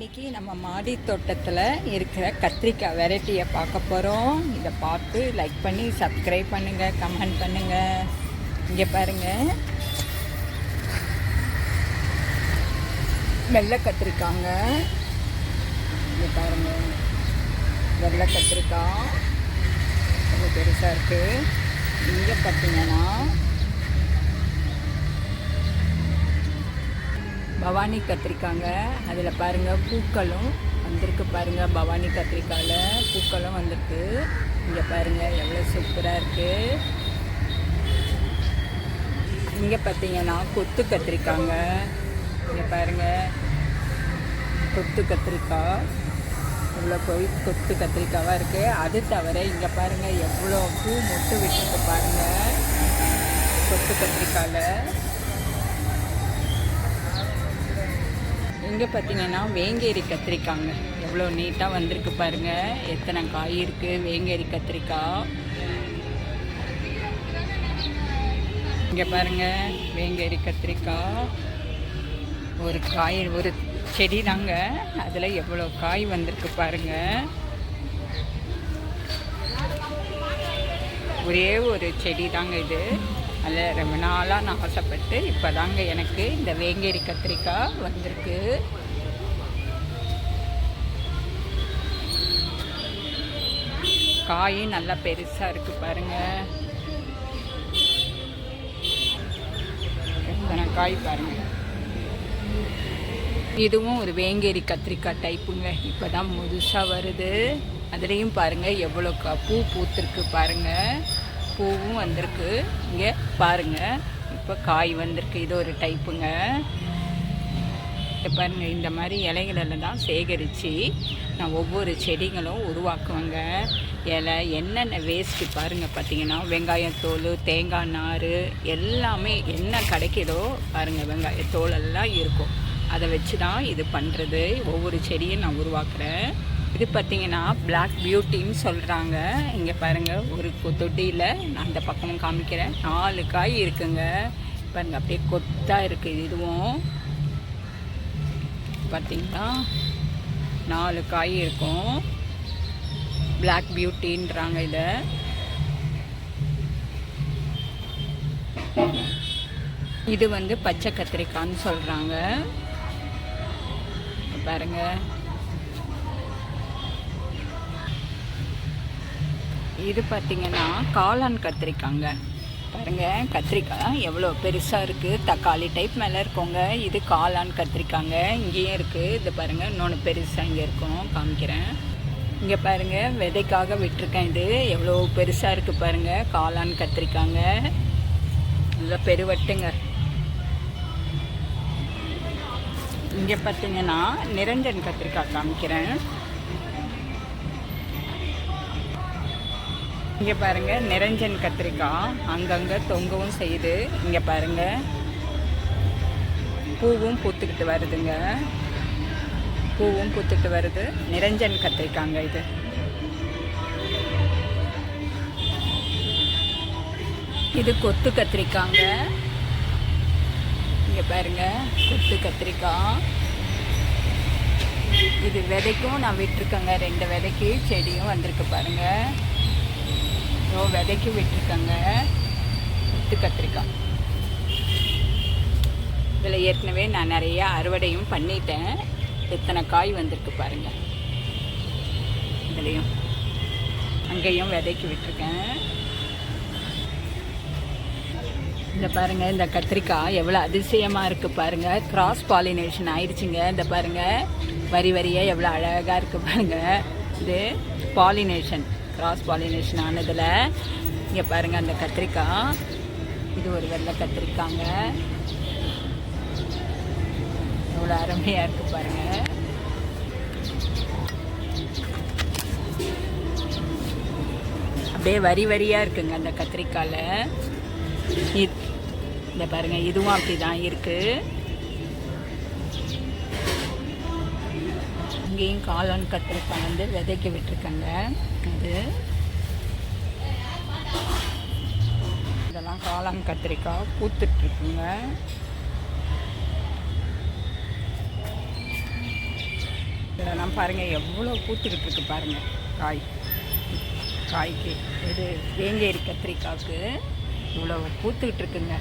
இன்னைக்கு நம்ம மாடி தோட்டத்தில் இருக்கிற கத்திரிக்காய் வெரைட்டியை பார்க்க போகிறோம் இதை பார்த்து லைக் பண்ணி சப்ஸ்கிரைப் பண்ணுங்கள் கமெண்ட் பண்ணுங்கள் இங்கே பாருங்கள் வெள்ளை கத்திரிக்காங்க. இங்கே பாருங்கள் வெள்ளை கத்திரிக்காய். ரொம்ப பெருசாக இருக்குது இங்கே பார்த்தீங்கன்னா பவானி கத்திரிக்காங்க. அதில் பாருங்கள் பூக்களும் வந்திருக்கு பாருங்கள் பவானி கத்திரிக்காயில். பூக்களும் வந்திருக்கு. இங்கே பாருங்கள் எவ்வளோ சூப்பராக இருக்குது இங்கே பார்த்தீங்கன்னா கொத்து கத்திரிக்காங்க. இங்கே பாருங்கள் கொத்து கத்திரிக்காய். இவ்வளோ கொய் கொத்து கத்திரிக்காவாக இருக்குது அது தவிர இங்கே பாருங்கள் எவ்வளோ பூ மொட்டு விட்டுருக்கு பாருங்கள் கொத்து கத்திரிக்காயில். இங்கே பார்த்தீங்கன்னா வேங்கேரி கத்திரிக்காங்க. எவ்வளோ நீட்டாக வந்திருக்கு பாருங்கள் எத்தனை காய் இருக்குது வேங்கேரி கத்திரிக்காய் இங்கே பாருங்கள் வேங்கேரி கத்திரிக்காய் ஒரு காய் ஒரு செடி தாங்க. அதில் எவ்வளோ காய் வந்திருக்கு பாருங்கள் ஒரே ஒரு செடி தாங்க இது. அதில் ரொம்ப நாளாக நான் ஆசைப்பட்டு இப்போ தாங்க எனக்கு இந்த வேங்கேரி கத்திரிக்காய் வந்திருக்கு. காயும் நல்லா பெருசாக இருக்குது பாருங்கள் எத்தனை காய் பாருங்கள் இதுவும் ஒரு வேங்கேரி கத்திரிக்காய் டைப்புங்க. இப்போ தான் முதுசாக வருது. அதுலேயும் பாருங்கள் எவ்வளோ கா பூ பூத்துருக்கு பாருங்கள் பூவும் வந்திருக்கு. இங்கே பாருங்கள் இப்போ காய் வந்திருக்கு. இது ஒரு டைப்புங்க இப்போ பாருங்க இந்த மாதிரி இலைகளெல்லாம் தான் சேகரித்து நான் ஒவ்வொரு செடிகளும் உருவாக்குவேங்க. இலை என்னென்ன வேஸ்ட்டு பாருங்கள் பார்த்தீங்கன்னா வெங்காயத்தோல் தேங்காய் நார் எல்லாமே என்ன கிடைக்கிதோ பாருங்கள் வெங்காயத்தோல் எல்லாம் இருக்கும். அதை வச்சு தான் இது பண்ணுறது ஒவ்வொரு செடியும் நான் உருவாக்குறேன். இது பார்த்தீங்கன்னா பிளாக் பியூட்டின்னு சொல்கிறாங்க இங்கே பாருங்கள் ஒரு கொ- தொட்டியில் நான் அந்த பக்கமும் காமிக்கிறேன். நாலு காய் இருக்குங்க. பாருங்க அப்படியே கொத்தாக இருக்குது இதுவும். பார்த்தீங்கன்னா நாலு காய் இருக்கும். பிளாக் பியூட்டின்றாங்க இதை. இது வந்து பச்சை கத்திரிக்காய்ன்னு சொல்கிறாங்க பாருங்க. இது பார்த்தீங்கன்னா காளான் கத்திரிக்காங்க. பாருங்க கத்திரிக்காய் எவ்வளோ பெருசாக இருக்குது தக்காளி டைப் மேலே இருக்கோங்க. இது காளான் கத்திரிக்காங்க. இங்கேயும் இருக்குது இது பாருங்க இன்னொன்று பெருசாக இங்கே இருக்கும். காமிக்கிறேன். இங்கே பாருங்கள் விதைக்காக விட்டிருக்கேன் இது. எவ்வளோ பெருசாக இருக்குது பாருங்கள் காளான் கத்திரிக்காங்க. நல்லா பெருவட்டுங்க. இங்கே பார்த்தீங்கன்னா நிரஞ்சன் கத்திரிக்காய் காமிக்கிறேன். இங்கே பாருங்க நிரஞ்சன் கத்திரிக்காய். அங்கங்கே தொங்கவும் செய்யுது இங்கே பாருங்க. பூவும் பூத்துக்கிட்டு வருதுங்க. பூவும் பூத்துக்கிட்டு வருது. நிரஞ்சன் கத்திரிக்காங்க இது. இது கொத்து கத்திரிக்காங்க. இங்கே பாருங்க கொத்து கத்திரிக்காய். இது விதைக்கும் நான் விட்டுருக்கேங்க. ரெண்டு விதைக்கு செடியும் வந்திருக்கு பாருங்கள் விதைக்கு விட்டுருக்காங்க. வித்து கத்திரிக்காய். இதில் ஏற்கனவே நான் நிறைய அறுவடையும் பண்ணிட்டேன். எத்தனை காய் வந்திருக்கு பாருங்க. இதுலேயும். அங்கேயும் விதைக்கு விட்டுருக்கேன். இந்த பாருங்க இந்த கத்திரிக்காய் எவ்வளோ அதிசயமாக இருக்குது பாருங்க. கிராஸ் பாலினேஷன் ஆயிடுச்சுங்க இந்த பாருங்க வரி வரியாக எவ்வளோ அழகாக இருக்குது பாருங்க. இது பாலினேஷன் கிராஸ் பாலினேஷன் ஆனதில் இங்கே பாருங்கள் அந்த கத்திரிக்காய். இது ஒரு வெள்ளை கத்திரிக்காங்க. எவ்வளோ அருமையாக இருக்குது பாருங்கள் அப்படியே வரி வரியாக இருக்குங்க அந்த கத்திரிக்காயில். இந்த பாருங்கள் இதுவும் அப்படி தான் இருக்குது இங்கேயும் காளான் கத்திரிக்காய் வந்து விதைக்க விட்டுருக்காங்க. இது இதெல்லாம் காளான் கத்திரிக்காய் பூத்துட்ருக்குங்க. இதெல்லாம் பாருங்கள் எவ்வளோ பூத்துக்கிட்டு இருக்கு பாருங்கள் காய். காய்க்கு இது வேங்கேரி கத்திரிக்காய்க்கு இவ்வளோ பூத்துக்கிட்டு இருக்குங்க